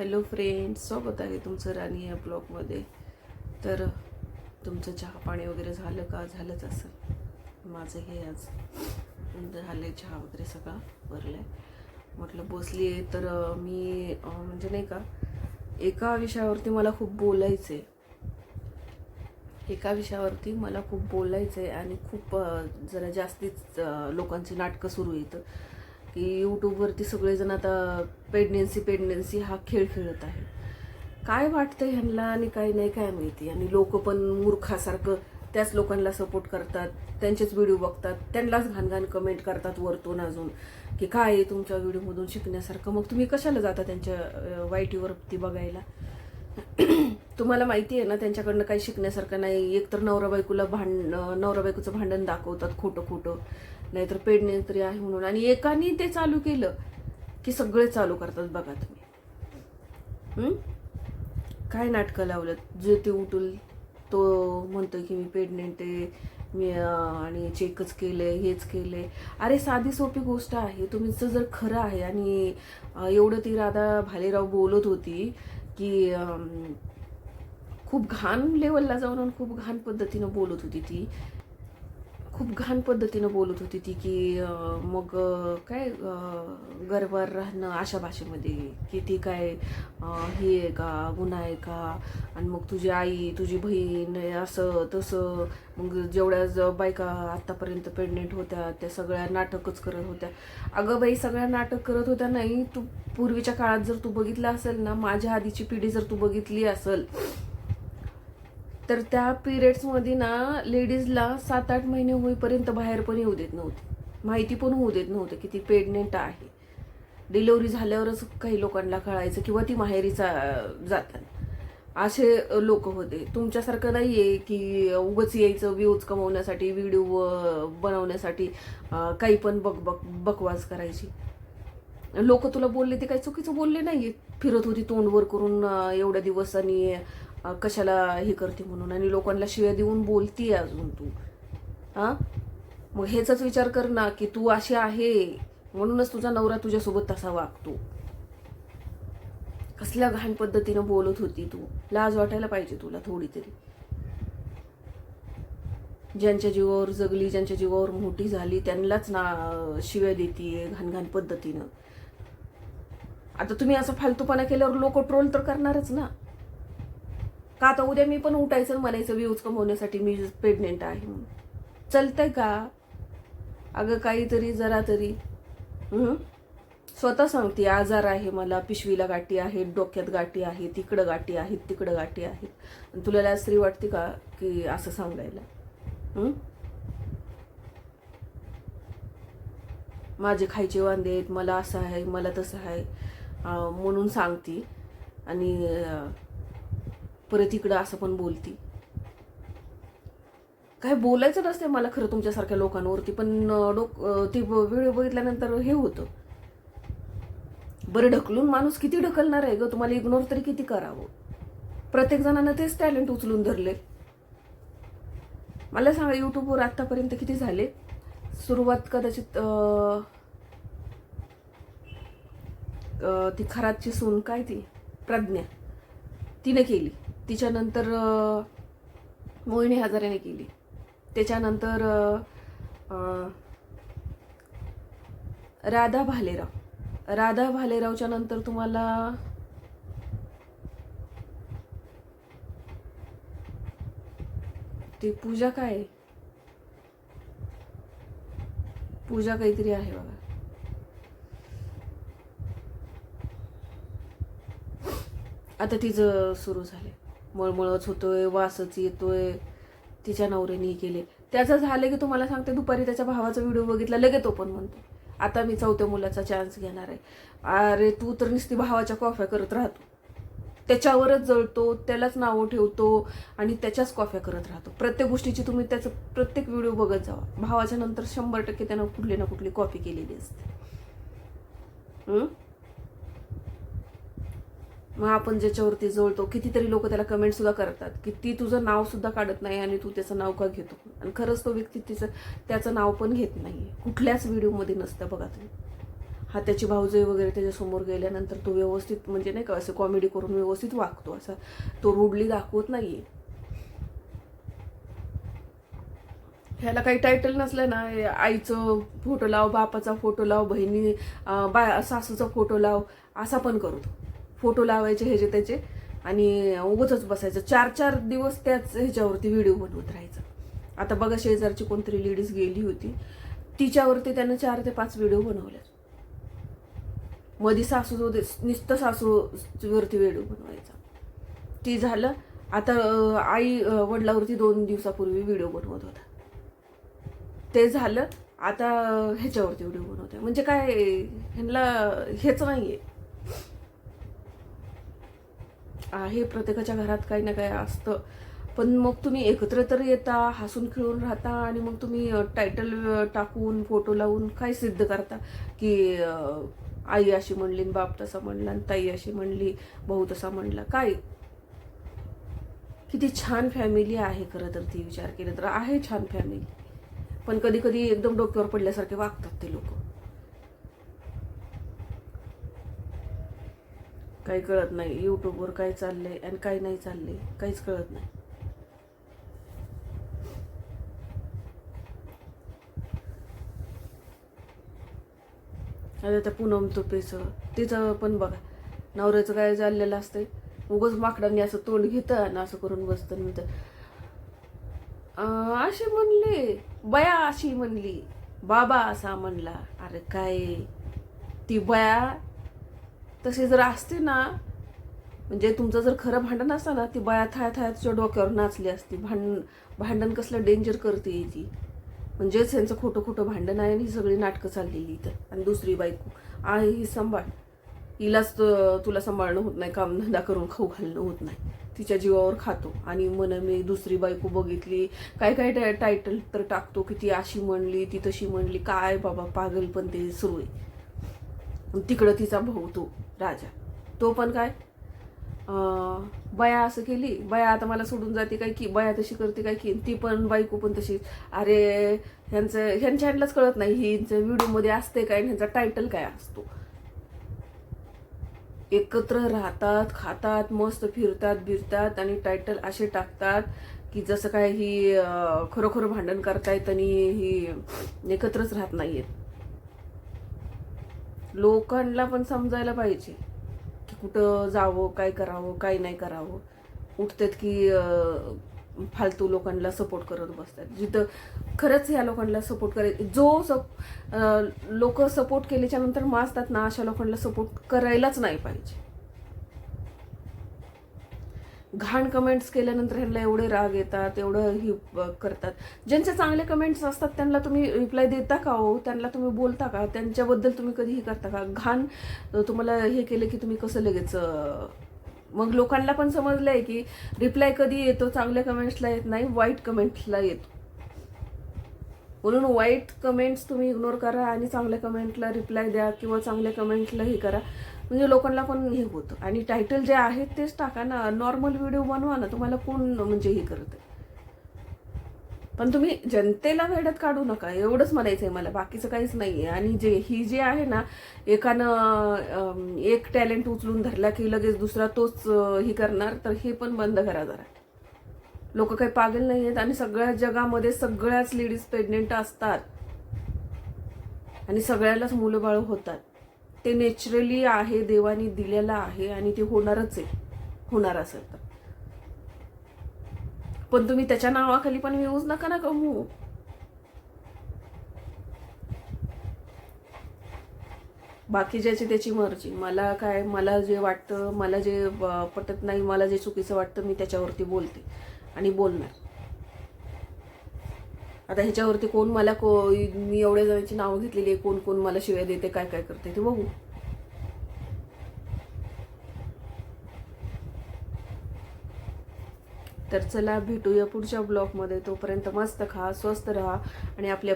Hello friends स्वागत आहे तुमचं राणी या ब्लॉगमध्ये. तर तुमचं चहा पाणी वगैरे झालं का? झालंच असेल. माझं हे आज झालं आहे चहा वगैरे सगळा भरलं आहे म्हटलं बसली आहे तर मी म्हणजे नाही का एका विषयावरती मला खूप बोलायचं आहे एका विषयावरती मला खूप बोलायचं आहे आणि खूप जरा जास्तीच लोकांची नाटकं सुरू येतं की यूट्यूबवरती सगळेजण आता प्रेग्नेन्सी प्रेग्नेन्सी हा खेळ खेळत आहे काय वाटतं ह्यांना आणि काय नाही काय माहिती? आणि लोक पण मूर्खासारखं त्याच लोकांना सपोर्ट करतात त्यांचेच व्हिडिओ बघतात त्यांनाच घाणघाण कमेंट करतात वरतून अजून की काय आहे तुमच्या व्हिडिओमधून शिकण्यासारखं? मग तुम्ही कशाला जाता त्यांच्या वाईटीवरती बघायला? तुम्हाला माहिती आहे ना त्यांच्याकडनं काही शिकण्यासारखं नाही. एकतर नवरा बायकोला भांड नवरा बायकोचं भांडण दाखवतात खोटं खोटं. नाहीतर पेडणे तरी आहे म्हणून. आणि एकाने ते चालू केलं की सगळे चालू करतात बघा तुम्ही. काय नाटकं लावलं? जे ते उठूल तो म्हणतोय की मी प्रेग्नेंट आहे मी आणि चेकच केलंय हेच केलंय अरे साधी सोपी गोष्ट आहे. तुमचं जर खरं आहे आणि एवढं ती राधा भालेराव बोलत होती की खूप घाण लेवलला जाऊन खूप घाण पद्धतीनं बोलत होती ती. खूप घाण पद्धतीनं बोलत होती ती की मग काय गरवार राहणं अशा भाषेमध्ये की ती काय हे आहे का गुन्हा आहे का? आणि मग तुझी आई तुझी बहीण आहे असं तसं. मग जेवढ्या ज- बायका आत्तापर्यंत प्रेग्नेंट होत्या त्या सगळ्या नाटकच करत होत्या. अगं बाई सगळ्या नाटक करत होत्या नाही तू पूर्वीच्या काळात जर तू बघितलं असेल ना माझ्या आधीची पिढी जर तू बघितली असेल तर त्या पिरियड्समध्ये ना लेडीजला सात आठ महिने होईपर्यंत बाहेर पण येऊ देत नव्हते. माहिती पण होऊ देत नव्हते की ती प्रेग्नेंट आहे. डिलिव्हरी झाल्यावरच काही लोकांना कळायचं किंवा ती माहेरीचा जातात. असे लोक होते. तुमच्यासारखं नाही आहे की उगच यायचं व्ह्यूज कमवण्यासाठी व्हिडिओ बनवण्यासाठी काही पण बक बक बकवास करायची. लोक तुला बोलले ते काही चुकीचं बोलले नाही फिरत होती तोंडवर करून एवढ्या दिवसांनी कशाला हे करते म्हणून? आणि लोकांना शिव्या देऊन बोलतीये अजून तू. हा? मग हेचाच विचार कर ना की तू अशी आहे म्हणूनच तुझा नवरा तुझ्यासोबत तसा वागतो. कसल्या घाण पद्धतीनं बोलत होती तू? लाज वाटायला पाहिजे तुला थोडी तरी ज्यांच्या जीवावर जगली ज्यांच्या जीवावर मोठी झाली त्यांनाच ना शिव्या देतीये घाण घाण पद्धतीनं. आता तुम्ही असं फालतूपणा केल्यावर लोक ट्रोल तर करणारच ना. का आता उद्या मी पण उठायचं आणि म्हणायचं व्ह्यूज कमवण्यासाठी मी प्रेग्नेंट आहे. म्हणून चलतंय का? अगं काहीतरी जरा तरी. स्वतः सांगते आजार आहे मला पिशवीला गाठी आहेत डोक्यात गाठी आहे तिकडं गाठी आहेत तिकडं गाठी आहेत. तुला लाजरी वाटते का की असं सांगायला? माझे खायचे वांदे आहेत मला असं आहे मला तसं आहे. म्हणून सांगते. आणि परत इकडं असं पण बोलती. काय बोलायचं नसते मला खरं तुमच्यासारख्या लोकांवरती पण डोक ते व्हिडिओ बघितल्यानंतर हे होतं. बरं ढकलून माणूस किती ढकलणार आहे ग? तुम्हाला इग्नोर तरी किती करावं? प्रत्येक जणांना तेच टॅलेंट उचलून धरले मला सांगा युट्यूबवर आत्तापर्यंत किती झाले? सुरुवात कदाचित ती खरातची सून काय ती? प्रज्ञा. तिने केली. तिच्यानंतर अं, मोहिनी हजारेने केली. त्याच्यानंतर राधा भालेराव. राधा भालेरावच्या नंतर तुम्हाला ती पूजा काय आहे? पूजा काहीतरी आहे बघा. आता तिचं सुरू झाले मळमळच होतोय वासच येतोय तिच्या नवऱ्याने केले त्याचं झालं की तुम्हाला सांगते दुपारी त्याच्या भावाचा व्हिडिओ बघितला लगेच तो पण म्हणतो आता मी चौथ्या मुलाचा चान्स घेणार आहे. अरे तू तर नुसती भावाच्या कॉफ्या करत राहतो. त्याच्यावरच जळतो त्यालाच नावं ठेवतो आणि त्याच्याच कॉफ्या करत राहतो. प्रत्येक गोष्टीची तुम्ही त्याचं प्रत्येक व्हिडिओ बघत जावा. भावाच्या नंतर शंभर टक्के त्यानं कुठली ना कुठली कॉफी केलेली असते. मग आपण ज्याच्यावरती जोडतो कितीतरी लोक त्याला कमेंट सुद्धा करतात की ती तुझं नाव सुद्धा काढत नाही आणि तू त्याचं नाव का घेतो? आणि खरंच तो व्यक्ती तिचं त्याचं नाव पण घेत नाही. कुठल्याच व्हिडिओमध्ये नसतं बघा तुम्ही. हा त्याची भाऊजई वगैरे त्याच्यासमोर गेल्यानंतर तो व्यवस्थित म्हणजे नाही का असं कॉमेडी करून व्यवस्थित वागतो. असा तो रुडली दाखवत नाहीये. ह्याला काही टायटल नसलं ना आईचं फोटो लाव बापाचा फोटो लाव बहिणी बा सासूचा फोटो लाव असा पण करतो फोटो लावायचे ह्याचे त्याचे. आणि उगतच बसायचं. चार चार दिवस त्याच ह्याच्यावरती व्हिडिओ बनवत राहायचं. आता बघा शेजारची कोणतरी लेडीज गेली होती. तिच्यावरती त्यानं चार ते पाच व्हिडिओ बनवले मधी सासू नुसतं सासूवरती व्हिडिओ बनवायचा. ती झालं. आता आई वडिलावरती दोन दिवसापूर्वी व्हिडिओ बनवत होता. ते झालं. आता ह्याच्यावरती व्हिडिओ बनवते म्हणजे काय ह्यांना हेच नाही आहे आहे. प्रत्येकाच्या घरात काही ना काही असतं. पण मग तुम्ही एकत्र तर येता हसून खेळून राहता आणि मग तुम्ही टायटल टाकून फोटो लावून काय सिद्ध करता. की आई अशी म्हणली आणि बाप तसा म्हणला आणि ताई अशी म्हणली भाऊ तसा म्हणला. काय? किती छान फॅमिली आहे खरं तर ती विचार केलं तर. आहे छान फॅमिली पण कधी कधी एकदम डोक्यावर पडल्यासारखे वागतात ते लोक. काही कळत नाही. युट्यूबवर काय चाललंय आणि काय नाही चाललंय काहीच कळत नाही. आता त्या पूनम तुपेचं तिचं पण बघा नवऱ्याचं काय चाललेलं असतंय. उगच माकडांनी असं तोंड घेतं आणि असं करून बसतं म्हणतं अशी म्हणले बया अशी म्हणली बाबा असा म्हणला. अरे काय ती बया तशी जर असते ना म्हणजे तुमचं जर खरं भांडण असतं ना ती बाया थाया थाया तुझ्या डोक्यावर नाचली असती. भांड भांडण कसलं डेंजर करते ती. म्हणजेच यांचं खोटं खोटं भांडण आहे आणि ही सगळी नाटकं चाललेली इथं. आणि दुसरी बायको. आहे ही सांभाळ. हिलाच तुला सांभाळणं होत नाही कामधंदा करून खाऊ घालणं होत नाही. तिच्या जीवावर खातो. आणि मन मी दुसरी बायको बघितली. काय काय टाय- टायटल तर टाकतो की ती अशी म्हणली ती तशी म्हणली. काय बाबा पागल पण ते सुरू आहे. तिकडं तिचा भाऊ तो. राजा. तो पण काय बया असं केली. बया आता मला सोडून जाते काय की बया तशी करते काय की ती पण बायको पण तशी. अरे ह्यांचं ह्यांच्या ह्यांनाच कळत नाही. हिंचं व्हिडिओमध्ये असते काय ह्यांचा टायटल काय असतो? एकत्र राहतात खातात मस्त फिरतात बिरतात आणि टायटल असे टाकतात की जसं काय ही खरोखर भांडण करतायत आणि ही एकत्रच राहत नाहीयेत. लोकांना पण समजायला पाहिजे की कुठं जावं काय करावं काय नाही करावं. उठतात की फालतू लोकांना सपोर्ट करत बसतात. जिथं खरंच ह्या लोकांना सपोर्ट करायचं जो सप लोक सपोर्ट केल्याच्यानंतर माजतात ना अशा लोकांना सपोर्ट करायलाच नाही पाहिजे. घाण कमेंट्स केल्यानंतर ह्यांना एवढे राग येतात एवढं ही करतात. ज्यांचे चांगले कमेंट्स असतात त्यांना तुम्ही रिप्लाय देता का हो? त्यांना तुम्ही बोलता का? त्यांच्याबद्दल तुम्ही कधीही करता का? घाण तुम्हाला हे केलं की तुम्ही कसं लगेच मग लोकांना पण समजलं आहे की रिप्लाय कधी येतो चांगल्या कमेंट्सला येत नाही वाईट कमेंट्सला येतो. म्हणून वाईट कमेंट्स तुम्ही इग्नोर करा आणि चांगल्या कमेंटला रिप्लाय द्या किंवा चांगल्या कमेंटला हे करा. म्हणजे लोकांना पण हे होतं. आणि टायटल जे आहेत तेच टाका ना. नॉर्मल व्हिडिओ बनवा ना. तुम्हाला कोण म्हणजे हे करत पण तुम्ही जनतेला वेड्यात काढू नका. एवढंच म्हणायचं आहे मला. बाकीचं काहीच नाही आहे आणि जे ही जे आहे ना एकानं एक टॅलेंट उचलून धरला की लगेच दुसरा तोच ही करणार तर हे पण बंद करा जरा. लोक काही पागल नाही आहेत. आणि सगळ्या जगामध्ये सगळ्याच लेडीज प्रेग्नेंट असतात. आणि सगळ्यालाच मुलंबाळ होतात. ते नेचरली आहे देवाने दिलेलं आहे आणि ते होणारच आहे. होणार असेल तर. पण तुम्ही त्याच्या नावाखाली पण व्ह्यूज नका ना कमवू बाकी ज्याची त्याची मर्जी. मला काय मला जे वाटतं मला जे पटत नाही मला जे चुकीचं वाटतं मी त्याच्यावरती बोलते. आणि बोलणार आता ह्याच्यावरती कोण मला को मी एवढ्या जणांची नावं घेतलेली आहे कोण कोण मला शिव्या देते काय काय करते ते बघू. तर चला भेटूया पुढच्या ब्लॉगमध्ये. तोपर्यंत मस्त खा स्वस्त राहा आणि आपल्या